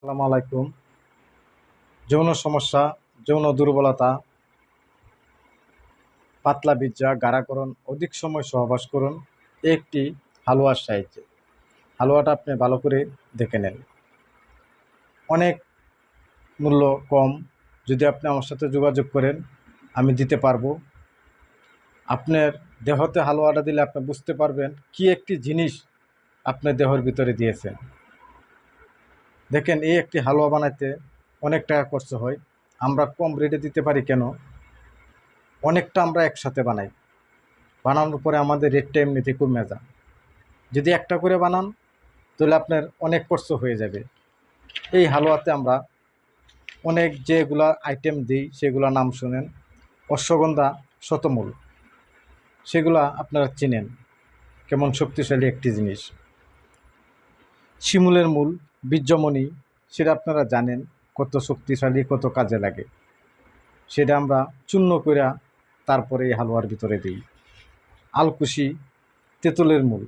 আসসালামু আলাইকুম। যৌন সমস্যা, যৌন দুর্বলতা, পাতলা বিজ্জা গাঢ়াকরণ, অধিক সময় সহবাস করুন। একটি হালুয়ার সাহায্যে হালুয়াটা আপনি ভালো করে দেখে নেন। অনেক মূল্য কম। যদি আপনি আমার সাথে যোগাযোগ করেন, আমি দিতে পারব। আপনার দেহতে হালুয়াটা দিলে আপনি বুঝতে পারবেন কি একটি জিনিস আপনার দেহের ভিতরে দিয়েছেন। দেখেন, এই একটি হালুয়া বানাইতে অনেক টাকা খরচ হয়। আমরা কম রেটে দিতে পারি কেন? অনেকটা আমরা একসাথে বানাই। বানানোর পরে আমাদের রেটটা এমনিতে কমে যায়। যদি একটা করে বানান, তাহলে আপনার অনেক খরচ হয়ে যাবে। এই হালুয়াতে আমরা অনেক যেগুলা আইটেম দিই, সেগুলা নাম শুনেন। অশ্বগন্ধা শতমূল, সেগুলা আপনারা চিনেন। কেমন শক্তিশালী একটি জিনিস। শিমুলের মূল বীর্যমণি, সেটা আপনারা জানেন কত শক্তিশালী, কত কাজে লাগে। সেটা আমরা চূর্ণ করে তারপরে এই হালুয়ার ভিতরে দিই। আলকুশি তেঁতুলের মূল,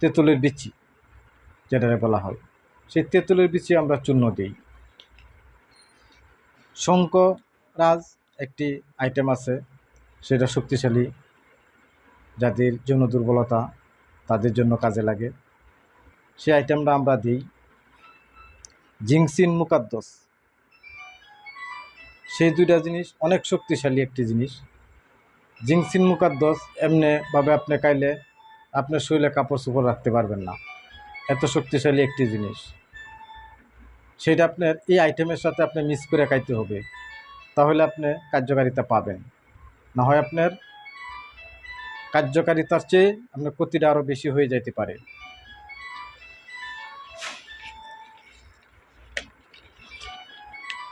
তেঁতুলের বিচি যেটারে বলা হয়। সেই তেঁতুলের বিচি আমরা চূর্ণ দিই। শঙ্করাজ একটি আইটেম আছে, সেটা শক্তিশালী। যাদের যৌন দুর্বলতা তাদের জন্য কাজে লাগে। সেই আইটেমটা আমরা দিই। জিংসিন মুকাদ্দস। সেই দুইটা জিনিস অনেক শক্তিশালী একটি জিনিস। জিংসিন মুকাদ্দস এমনিভাবে আপনি খাইলে আপনার শরীরে কাপড় চোপড় রাখতে পারবেন না। এত শক্তিশালী একটি জিনিস। সেটা আপনার এই আইটেমের সাথে আপনি মিক্স করে খাইতে হবে। তাহলে আপনি কার্যকারিতা পাবেন। না হয় আপনার কার্যকারিতার চেয়ে আপনার ক্ষতিটা আরও বেশি হয়ে যাইতে পারে।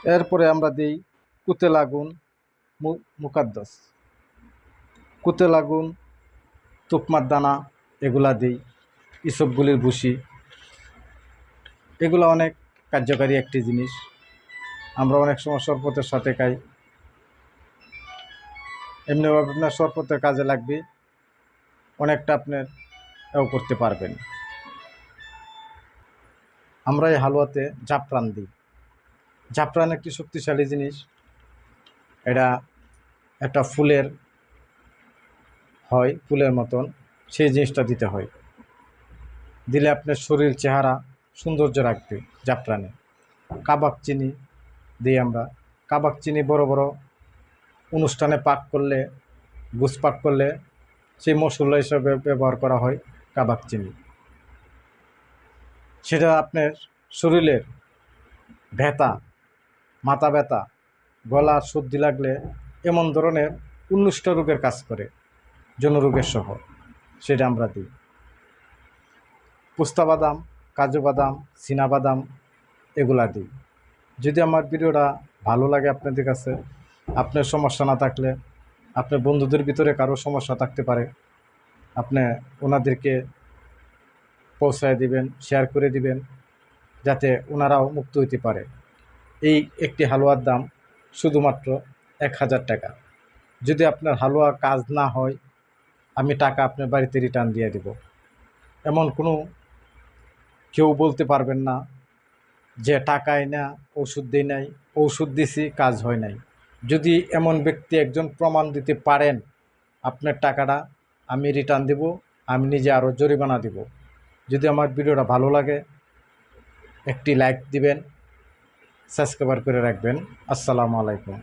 এরপরে আমরা দিই কুতে লাগুন মু- মুকাদ্দস। কুতে লাগুন তুকমার দানা এগুলা দিই। এসবগুলির ভুসি। এগুলো অনেক কার্যকারী একটি জিনিস। আমরা অনেক সময় শরবতের সাথে খাই। এমনিভাবে আপনার শরবতের কাজে লাগবে, অনেকটা আপনার এও করতে পারবেন। আমরা এই হালুয়াতে জাফরান দিই। জাফরান একটি শক্তিশালী জিনিস। এটা একটা ফুলের হয়, ফুলের মতন। সেই জিনিসটা দিতে হয়। দিলে আপনার শরীর চেহারা সৌন্দর্য রাখবে জাফরানে। কাবাক চিনি দিই আমরা। কাবাক চিনি বড় বড় অনুষ্ঠানে পাক করলে, গুস পাক করলে সেই মশলা হিসাবে ব্যবহার করা হয় কাবাক চিনি। সেটা আপনার শরীরের ব্যথা মাথা ব্যথা, গলা, সর্দি লাগলে এমন ধরনের উন্নিষ্ট রোগের কাজ করে, জনরোগের সহ। সেটা আমরা দিই। পুস্তা বাদাম, কাজু বাদাম বাদাম এগুলা দিই। যদি আমার ভিডিওটা ভালো লাগে আপনাদের কাছে, আপনার সমস্যা না থাকলে, আপনার বন্ধুদের ভিতরে কারও সমস্যা থাকতে পারে, আপনি ওনাদেরকে পৌঁছায় দিবেন শেয়ার করে দিবেন, যাতে ওনারাও মুক্ত হইতে পারে। এই একটি হালুয়ার দাম শুধুমাত্র এক হাজার টাকা। যদি আপনার হালুয়া কাজ না হয়, আমি টাকা আপনার বাড়িতে রিটার্ন দিয়ে দেব। এমন কোনো কেউ বলতে পারবেন না যে টাকায় না, ওষুধ দিই নাই, ওষুধ দিছি, কাজ হয় নাই। যদি এমন ব্যক্তি একজন প্রমাণ দিতে পারেন, আপনার টাকাটা আমি রিটার্ন দেব, আমি নিজে আরও জরিমানা দেব। যদি আমার ভিডিওটা ভালো লাগে, একটি লাইক দিবেন সাবস্ক্রাইবার করে রাখবেন। আসসালামু আলাইকুম।